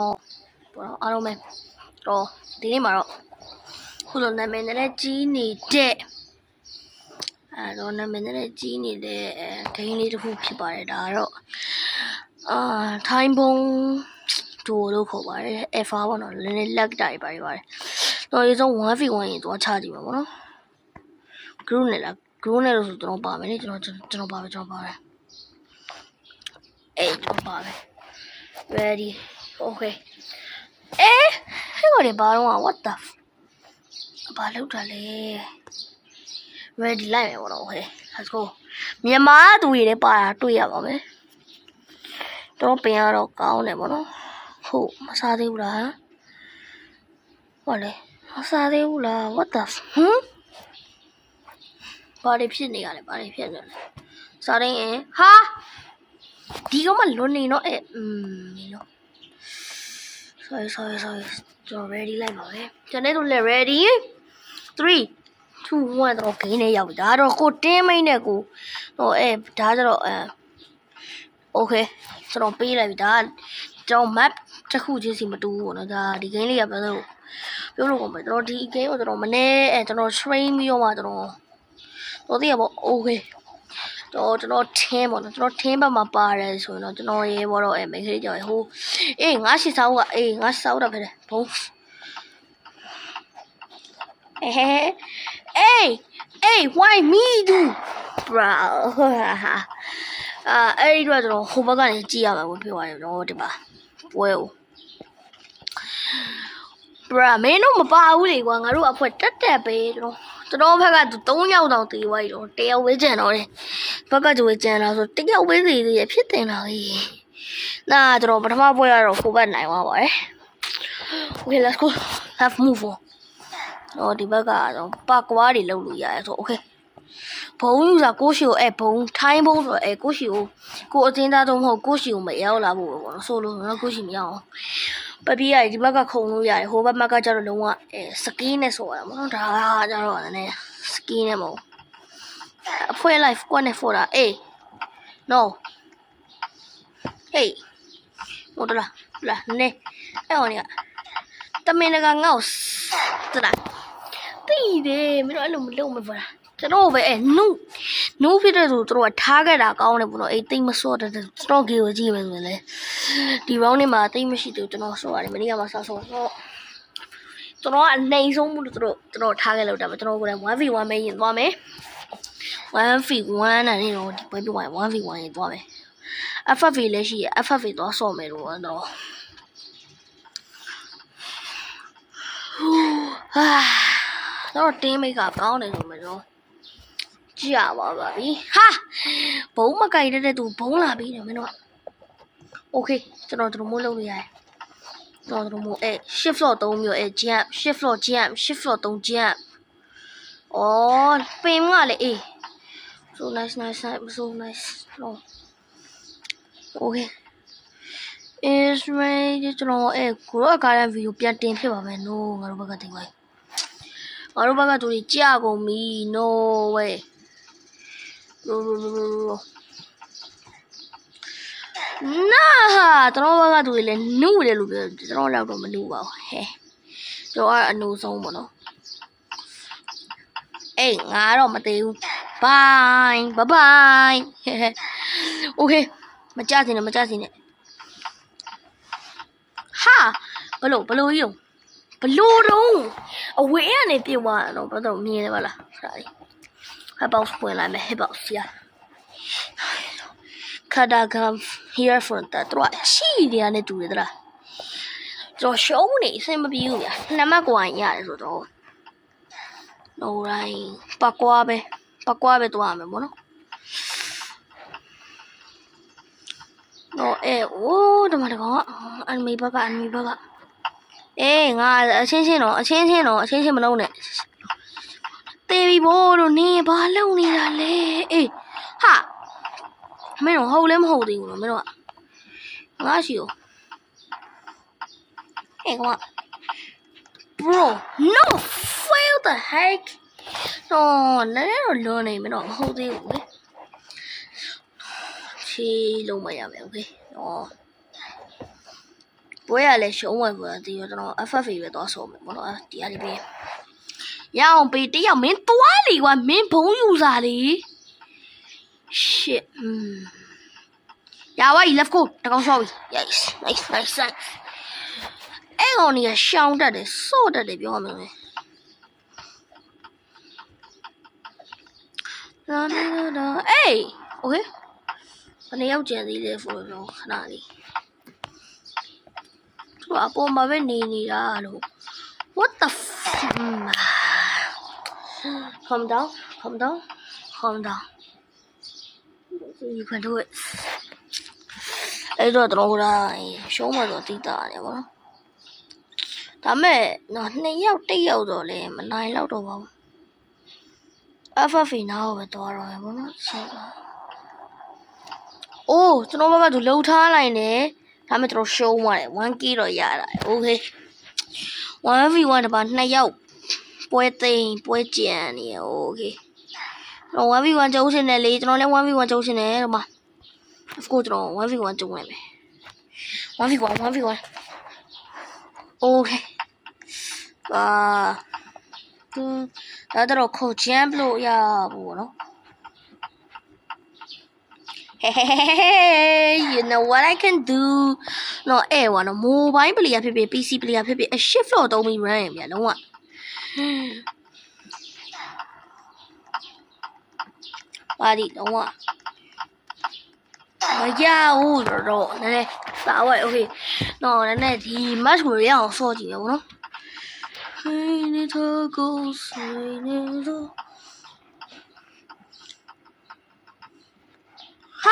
ဟောဘောအားလုံးပဲတော့ဒီနေ့မှာတော့ခုလိုနာမည်နဲ့ကြီးနေတဲ့အဲတော့နာမည်နဲ့ကြီးနေတဲ့အဲဂိမ်းလေးတစ်ခုဖြစ်ပါတယ်ဒါကတော့အာထိုင်းဘုံဒိုလို့ခေါ်ပါတယ် Alpha ပေါ့နော်လည်းလည်းလက်တိုင်ပါတယ်ပါတယ်တော့ဒီဆုံး 1v1 ရင်တော့ချကြည့်မှာပေါ့နော် group နဲ့လား group နဲ့လို့ဆိုကျွန်တော်ပါမယ်လေကျွန်တော်ကျွန်တော်ပါပဲကျွန်တော်ပါမယ်အေးကျွန်တော်ပါမယ် ready okay အေးဟဲ့ကိုလေဘာတော့ what the f- ဘာလောက်တာလဲ ready လိုက်မယ်ပေါ့နော် okay let's go မြန်မာသူတွေလည်းပါတာတွေ့ရပါမယ်တော့ပင်ရတော့ကောင်းတယ်ပေါ့နော်ဟုတ်မစားသေးဘူးလားဟောလေမစားသေးဘူးလား what the f- ဟမ်ဘာတွေဖြစ်နေရလဲဘာတွေဖြစ်နေလဲစားရင်ဟာဒီကမှလွန်နေတော့အဲอืมနေတော့ sorry sorry sorry ကျွန်တော် ready လိုက်ပါမယ်ကျွန်တော်တို့လည်း ready 3 2 1တော့ gain နဲ့ရောက်ပြီဒါတော့ကိုတင်းမိတ်နဲ့ကိုဟိုအဲဒါကြတော့အဲ okay ကျွန်တော်ပေးလိုက်ပြီဒါကျွန်တော် map တစ်ခုချင်းစီမတူဘူးပေါ့နော်ဒါဒီ game လေးကဘယ်လိုပြောလို့ကောင်းမလဲကျွန်တော်ဒီ game ကိုကျွန်တော်မနေ့အဲကျွန်တော် train ပြီးတော့မှကျွန်တော်တော့တည်းကပေါ့ okay တော့ကျွန်တော်ထင်းပေါ့နော်ကျွန်တော်ထင်းဘက်မှာပါတယ်ဆိုရင်တော့ကျွန်တော်ရေဘောတော့အဲမိတ်ကလေးကြော်ဟိုအေးငါရှိစားဦးကအေးငါရှိစားဦးတော့ဖြစ်တယ်ဘုံဟဲဟဲအေးအေး why me do bro အာအဲ့ဒီတော့ကျွန်တော်ဟိုဘက်ကနေကြည့်ရမှာပေါ့ပြောရတယ်ကျွန်တော်ဒီပါပွဲကို bro မင်းတို့မပါဘူးလေကွာငါတို့အဖွဲတက်တက်ပဲကျွန်တော်ကျွန်တော်ဘက်ကသူ3ယောက်တောင်တေးသွားပြီတော့တယောက်ဝေးကြံတော့တယ် ဘက်ကကြွေးကြံလာဆိုတယောက်ဝေးစီသေးရဖြစ်တင်လာပြီနာကျွန်တော်ပထမပွဲကတော့ဟိုဘက်နိုင်သွားပါတယ် okay let's go have move on တော့ဒီဘက်ကတော့ပါကွာတွေလောက်လို့ရတယ်ဆို okay ဘုံယူစားကိုရှိကိုအဲဘုံထိုင်းဘုံဆိုတော့အဲကိုရှိကိုကိုအတင်းသားတော့မဟုတ်ကိုရှိကိုမရောက်လာဘူးပေါ့နော်ဆိုလို့တော့ကိုရှိမရောက်အောင်ပပီးရဒီဘက်ကခုံလို့ရတယ်ဟိုဘက်မကကျတော့လုံးဝအဲစကီးနဲ့ဆိုရမှာနော်ဒါကကျတော့လည်းစကီးနဲ့မဟုတ် အဖွဲ life ကွနဲ့ for တာအေး no hey ဟိုတလားလာနေအဲ့ဟောနေကတမင်ကငါ့ကိုတလားတိတယ်မင်းတို့အဲ့လိုမလုပ်မပါလားကျွန်တော်ပဲအဲနုနုဖြစ်တဲ့ဆိုသူတို့ကထားခဲ့တာကောင်းတယ်ဘုလို့အေးတိတ်မစော့တဲ့ကျွန်တော်ကြီးကိုကြည့်မယ်ဆိုရင်လေဒီ round နေမှာတိတ်မရှိသေးဘူးကျွန်တော်စော့ရတယ်မနေ့ကမှစော့စော့တော့ကျွန်တော်ကအနိုင်ဆုံးမှုလို့သူတို့ကျွန်တော်ထားခဲ့လို့တာပဲကျွန်တော်ကိုယ်တိုင် 1v1 ပဲရင်သွားမယ် 1v1 နဲ့တော့ဒီပွဲပြဝင် 1v1 ရေးသွားမယ် FFV လည်းရှိရ FFV သွားဆော့မယ်လို့တော့ဟာတော့ team mate ကကောင်းတယ်ဆိုမယ်တော့ကြည့်ရပါပါပြီဟာဘုံမကြိုက်တဲ့သူဘုံလာပြီးတယ်မင်းတို့က okay ကျွန်တော်တို့မိုးလုံးလို့ရတယ်တော်တော်မို့အဲ shift floor 3မျိုးအဲ jump shift floor jump shift floor 3 jump ဩပင်ကလည်းအေး so nice nice nice so nice no okay is ready ကျွန်တော်အဲကိုရောအခါတိုင်းဗီဒီယိုပြန်တင်ဖြစ်ပါမယ် no ငါတို့ဘက်ကတင်ပါငါတို့ဘက်ကသူတွေကြာကုန်ပြီ no way လိုလိုလိုလိုလိုနာကျွန်တော်ဘက်ကသူတွေလည်းနုတယ်လို့ပြောကျွန်တော်လောက်တော့မနုပါဘူးဟဲကျွန်တော်ကအနုဆုံးပေါ့နော် အေးငါတော့မသေးဘူး bye bye bye okay မကြစင်နဲ့မကြစင်နဲ့ဟာဘလို့ဘလို့ယုံဘလို့တော့အဝေးကနေပြေသွားတာတော့ဘယ်တော့မြင်နေပါလားဆရာကြီး hip house ပွင့်လာမယ် hip house ရ Kadagam here for that တော့ရှိနေရတဲ့တူတယ်တလားကျွန်တော်ရှုံးနေအဆင်မပြေဘူးဗျာနှစ်မှတ်ကွာရင်ရတယ်ဆိုတော့ no right ပကွာပဲပကွာပဲတွားမယ်ပေါ့နော်တော့အဲအိုးဒီမှာတကောင်အန်မီဘက်ကအန်မီဘက်ကအေးငါအချင်းချင်းတော့အချင်းချင်းတော့အချင်းချင်းမလုံးနဲ့တေးပြီဘိုးတို့နေဘာလုံနေတာလဲအေးဟာမင်းတို့ဟုတ်လဲမဟုတ်သေးဘူးနော်မင်းတို့ကငါရှိ ው အေးကောင် bro no fail the heck တော့လည်းတော့လွန်နေမတော့မဟုတ်သေးဘူးလေချီလုံးမရမယ်โอเคတော့ ပွဲရလဲရှုံးဝယ်ပွဲဒီတော့ကျွန်တော် FFA ပဲသွားဆုံးမယ်ဘောနော်ဒီအရီပေးရအောင်ပေးတယောက်မင်းသွားလေကွာမင်းဘုံယူစားလေ shit อืมရပါပြီ let's go တကောင်ဆောက်ပြီ yes nice nice nice အဲ့ကောင်ကြီးရှောင်းတတ်တယ်စို့တတ်တယ်ပြောရမယ် လာမီလာအေး okay ဘယ်နှစ်ယောက်ကျန်သေးလဲဆိုတော့ခဏလေးသူကအပေါ်မှာပဲနေနေတာလို့ what the f calm down calm down calm down you can do it အဲ့တော့တော့ဟိုလားရှုံးမှတော့တိတာတယ်ဗောနော်ဒါမဲ့နော်နှစ်ယောက်တစ်ယောက်တော့လေမနိုင်တော့တော့ပါဘူး FF နားကိုပဲသွားတော့မယ်ဗောနော်ဆက်ပါအိုးကျွန်တော်ဘက်ကသူလှုပ်ထားလိုက်နေဒါမဲ့ကျွန်တော်ရှုံးသွားတယ် 1k တော့ရတာ okay 1v1 တပါနှစ်ယောက်ပွဲသိမ်းပွဲကြံနေရ okay ကျွန်တော် 1v1 ကျုံးရှင်တယ်လေကျွန်တော်လည်း 1v1 ကျုံးရှင်တယ်တော့မှာ of course ကျွန်တော် 1v1 ကျုံးလိုက်မယ် 1v1 1v1 okay အာသူ ဒါတော့ခုတ်ချမ်းလို့ရဘူးနော် Hey, you know what I can do နော်အဲ့ဝါနော် mobile player ဖြစ်ဖြစ် PC player ဖြစ်ဖြစ်အ shift တော့သုံးပြီး run ရပြန်လုံးဝပါဒီလုံးဝမရဘူးတော့နည်းနည်းပါဝဲ okay နော်နည်းနည်းဒီ match ကိုရအောင်ဆော့ကြည့်ရအောင်နော် 陪你的狗随你的。哈，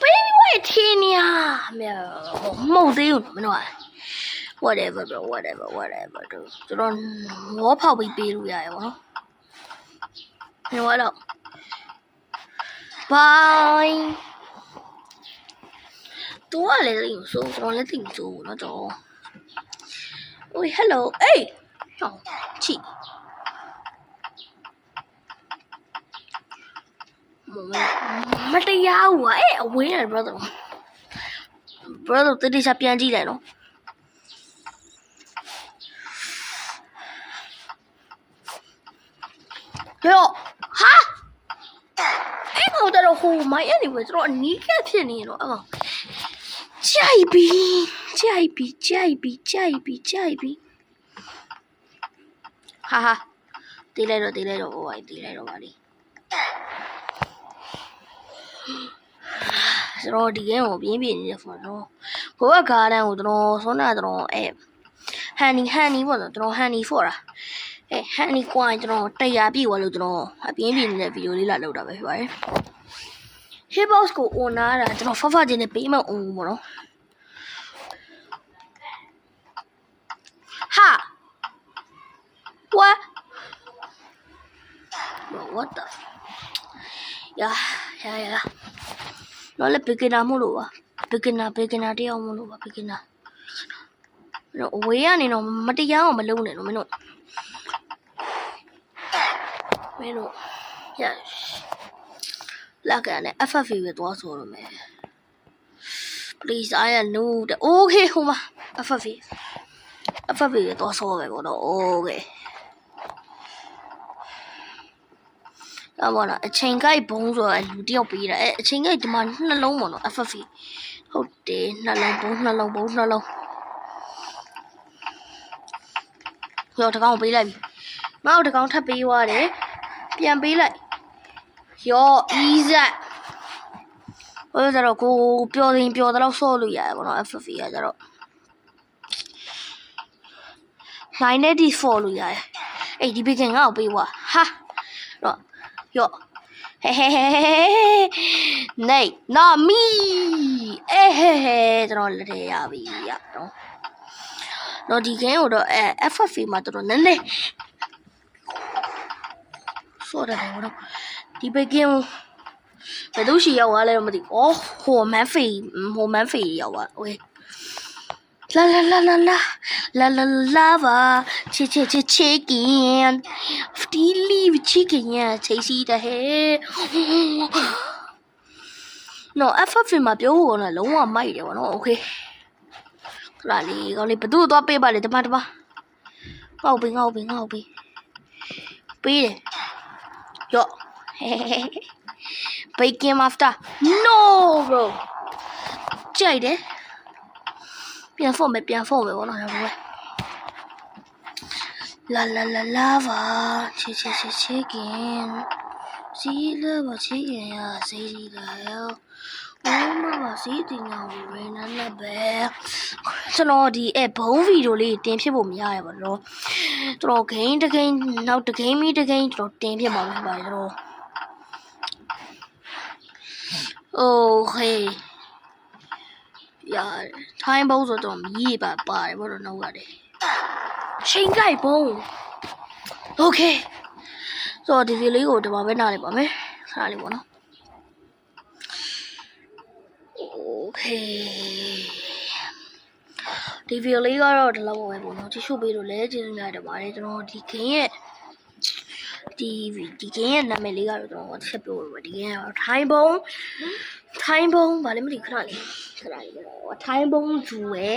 被我听呀，没有，我没得有那么乱。whatever bro whatever whatever တို့ကျွန်တော်ငေါဖောက်ပြီးပေးလို့ရရပါတော့။ငေါတော့ bye ตัวอะไรอยู่ซูตอนเล่นติ่งซูนะจอโอ้ยฮัลโหลเอ้ย အေးဟောချီမတရားဘူးอ่ะအဲ့အဝင်းရ brother brother တတိချပြန်ကြည့်လိုက်နော်ရောဟာအဲ့ကောင်တော့ဟိုမိုင်းအဲ့ဒီပဲကျွန်တော်အနီးကပ်ဖြစ်နေတော့အဲ့ကောင်ကြိုက်ပြီကြိုက်ပြီကြိုက်ပြီကြိုက်ပြီကြိုက်ပြီ ဟာဟာတီးလိုက်တော့တီးလိုက်တော့ဟိုပါတီးလိုက်တော့ပါလိကျွန်တော်ဒီကဲကိုပြင်းပြင်းနေတယ်ဆိုတော့ကိုကဂါဒန်ကိုကျွန်တော်ဆွမ်းတာကျွန်တော်အဲဟန်နီဟန်နီပေါ့နော်ကျွန်တော်ဟန်နီဖော့တာအဲဟန်နီကွာကျွန်တော်တရားပြည့်သွားလို့ကျွန်တော်အပြင်းပြင်းနေတဲ့ဗီဒီယိုလေးလာလုပ်တာပဲဖြစ်ပါတယ် Hitbox ကို on နာတာကျွန်တော်ဖဖချင်းနဲ့ပေးမအောင်ပေါ့နော်ဟာ What? Bro, what the? Yeah, yeah, yeah. တော့လည်း beginner မို့လို့ပါ beginner beginner တယောက်မို့လို့ပါ beginner မင်းတို့အဝေးကနေတော့မတရားအောင်မလုပ်နဲ့တော့မင်းတို့မင်းတို့ရလာကန်နဲ့ FFV ပဲသွားဆိုရမယ် please i am no okay ဟိုမှာ FFV FFV ပဲသွားဆိုရမယ်ပေါ့တော့ okay အမောနော်အချိန်ကိုက်ဘုံဆိုတာလူတယောက်ပေးတာအဲအချိန်ကိုက်ဒီမှာနှလုံးပေါ့နော် FFA ဟုတ်တယ်နှလုံးဘုံနှလုံးဘုံနှလုံးရောတကောင်ပေးလိုက်ပြီငါ့ကိုတကောင်ထပ်ပေးသွားတယ်ပြန်ပေးလိုက်ရော easy ဟိုကျတော့ကိုပျော်ရင်ပျော်တော့ဆော့လို့ရတယ်ပေါ့နော် FFA ကကျတော့984လို့ရတယ်အေးဒီဘီကင်ငါ့ကိုပေးွားဟာတော့ 哟，嘿嘿嘿嘿嘿，内那米，哎嘿嘿，这种这呀比呀，喏，喏，你看我的哎，F F 嘛，这种能嘞，说的我都，你别给我。ဘယ်သူရှိရောက်သွားလဲတော့မသိဘူး။အော်ဟိုမန်ဖေဟိုမန်ဖေရောက်သွား။ Okay ။လာလာလာလာလာ။ la la lava che che che chicken ftilly chicken ya tasty the he no ff မှာပြောဖို့ကတော့လုံးဝမိုက်တယ်ဗောနော်โอเคခလာလေးကောင်းလေးဘသူ့တော့ပေးပါလေတမတမငေါ့ပြီငေါ့ပြီငေါ့ပြီပေးတယ်ရော့ bacon after no bro ကြိုက်တယ် ပြန်ဖို့မယ်ပြန်ဖို့မယ်ဘောနော်ရပါလာလာလာလာပါချစ်ချစ်ချစ်ချစ်ကင်စီလာပါချစ်ရင်ရစေးစီလာရောဘုံမပါစီတင်အောင်ရင်းနာနဲ့ပဲကျွန်တော်ဒီအဲဘုံဗီဒီယိုလေးတင်ဖြစ်ဖို့မရရပါတော့ကျွန်တော်ဂိမ်းတစ်ဂိမ်းနောက်တစ်ဂိမ်းမီတစ်ဂိမ်းကျွန်တော်တင်ဖြစ်မှာဖြစ်ပါတယ်ကျွန်တော် โอเค ရတယ်ထိုင်းဘုံဆိုတော့မီးပါပါတယ်ဘောတော့နောက်ကတယ်ချိန်ကြိုက်ဘုံโอเคဆိုတော့ဒီဗီလေးကိုဒီမှာပဲနားလိုက်ပါမယ်ခဏလေးပေါ့နော်โอเคဒီဗီလေးကတော့ဒီလောက်ပဲပေါ့နော်ကြည့်ရှုပေးလို့လည်းကျေးဇူးများတင်ပါတယ်ကျွန်တော်ဒီခင်းရဲ့ TV ဒီကင်းရဲ့နာမည်လေးကတော့ကျွန်တော်တစ်ချက်ပြောလို့ဒီကင်းကတော့ Time Bomb Time Bomb ဗာလည်းမသိခဏလေးခဏလေးတော့ Time Bomb ဂျူရဲ့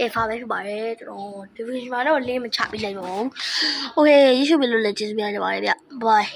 Alpha ပဲဖြစ်ပါတယ်ကျွန်တော် Division မှာတော့ link မချပေးလိုက်ပါဘူး Okay ရရှိပြီလို့လည်းကျေးဇူးများကြပါတယ်ဗျ Bye